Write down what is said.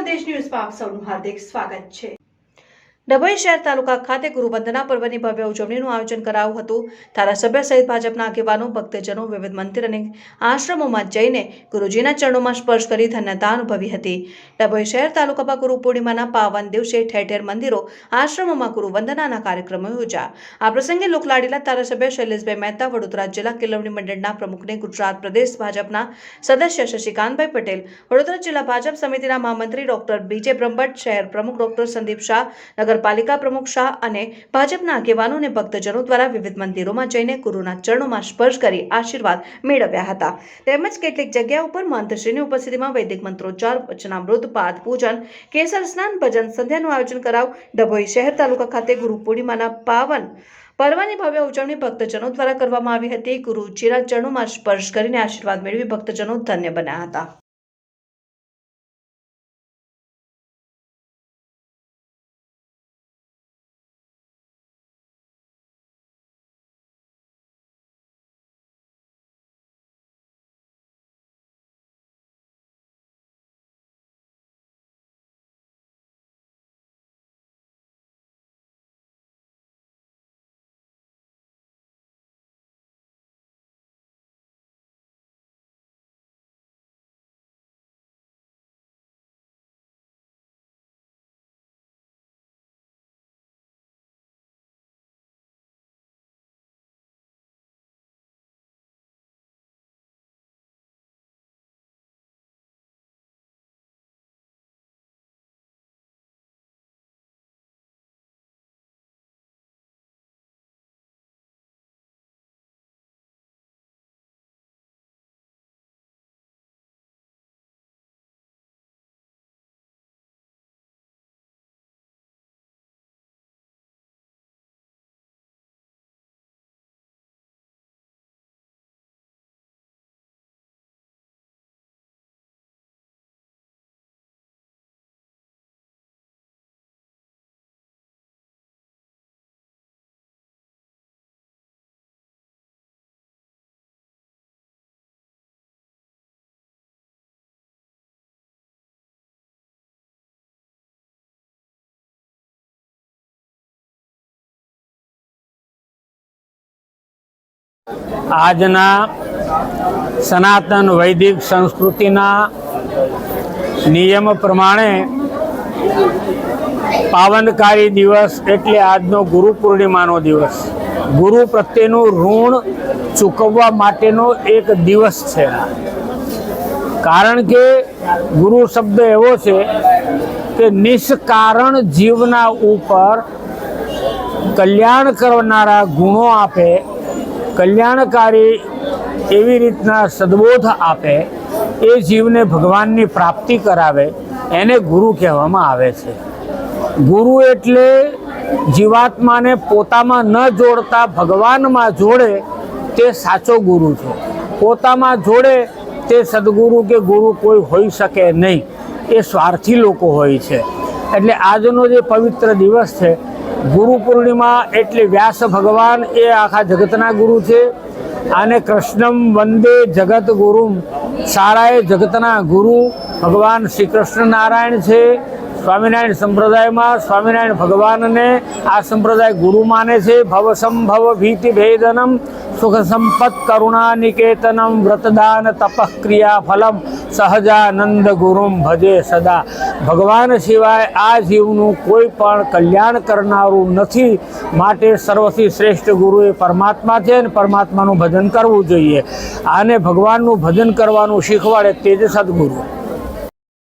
સંદેશ ન્યૂઝમાં આપ સૌનું હાર્દિક સ્વાગત છે. ડભોઈ શહેર તાલુકા ખાતે ગુરુવંદના પર્વની ભવ્ય ઉજવણીનું આયોજન કરાયું હતું. ધારાસભ્ય સહિત ભાજપના આગેવાનો, ભક્તજનો, વિવિધ મંદિર અને આશ્રમોમાં જઈને ગુરુજીના ચરણોમાં સ્પર્શ કરી ધન્યતા અનુભવી હતી. ડભોઈ શહેર તાલુકામાં ગુરુ પૂર્ણિમાના પાવન દિવસે ઠેર ઠેર મંદિરો, આશ્રમોમાં ગુરુવંદનાના કાર્યક્રમો યોજાયા. આ પ્રસંગે લોકલાડીલા ધારાસભ્ય શૈલેષભાઈ મહેતા, વડોદરા જિલ્લા કેળવણી મંડળના પ્રમુખને ગુજરાત પ્રદેશ ભાજપના સદસ્ય શશિકાંતભાઈ પટેલ, વડોદરા જિલ્લા ભાજપ સમિતિના મહામંત્રી ડોક્ટર બીજે બ્રહ્મભટ્ટ, શહેર પ્રમુખ ડોક્ટર સંદીપ શાહ નગરપાલિકા પ્રમુખ શાહ અને ભાજપના આગેવાનો અને ભક્તજનો દ્વારા વિવિધ મંદિરોમાં જઈને ગુરુના ચરણોમાં સ્પર્શ કરી આશીર્વાદ મેળવ્યા હતા. તેમજ કેટલીક જગ્યા ઉપર મહંતશ્રીની ઉપસ્થિતિમાં વૈદિક મંત્રોચ્ચાર, વચનામૃત, પાદ પૂજન, કેસર સ્નાન, ભજન સંધ્યાનું આયોજન કરાવ, ડભોઈ શહેર તાલુકા ખાતે ગુરુ પૂર્ણિમાના પાવન પર્વની ભવ્ય ઉજવણી ભક્તજનો દ્વારા કરવામાં આવી હતી. ગુરુજીના ચરણોમાં સ્પર્શ કરીને આશીર્વાદ મેળવી ભક્તજનો ધન્ય બન્યા હતા. આજના સનાતન વૈદિક સંસ્કૃતિના નિયમ પ્રમાણે પાવનકારી દિવસ એટલે આજનો ગુરુ પૂર્ણિમાનો દિવસ. ગુરુ પ્રત્યેનું ઋણ ચૂકવવા માટેનો એક દિવસ છે. કારણ કે ગુરુ શબ્દ એવો છે કે નિષ્કારણ જીવના ઉપર કલ્યાણ કરનારા ગુણો આપે કલ્યાણકારી એવી રીતના સદબોધ આપે, એ જીવને ભગવાનની પ્રાપ્તિ કરાવે, એને ગુરુ કહેવામાં આવે છે. ગુરુ એટલે જીવાત્માને પોતામાં ન જોડતા ભગવાનમાં જોડે તે સાચો ગુરુ છે. પોતામાં જોડે તે સદગુરુ કે ગુરુ કોઈ હોઈ શકે નહીં, એ સ્વાર્થી લોકો હોય છે. એટલે આજનો જે પવિત્ર દિવસ છે ગુરુ પૂર્ણિમા એટલે વ્યાસ ભગવાન એ આખા જગતના ગુરુ છે. અને કૃષ્ણમ વંદે જગત ગુરુ શાળાએ જગતના ગુરુ. ભગવાન શ્રી કૃષ્ણ નારાયણ છે. સ્વામિનારાયણ સંપ્રદાયમાં સ્વામિનારાયણ ભગવાનને આ સંપ્રદાય ગુરુ માને છે. ભવ સંભવ ભીતિ ભેદનમ સુખ સંપત કરુણા નિકેતનમ વ્રતદાન તપક્રિયા ફલમ સહજાનંદ ગુરુમ ભજે સદા. ભગવાન સિવાય આ જીવનું કોઈ પણ કલ્યાણ કરનારું નથી. માટે સર્વથી શ્રેષ્ઠ ગુરુ એ પરમાત્મા છે અને પરમાત્માનું ભજન કરવું જોઈએ. આને ભગવાનનું ભજન કરવાનું શીખવાડે તે જ સદગુરુ.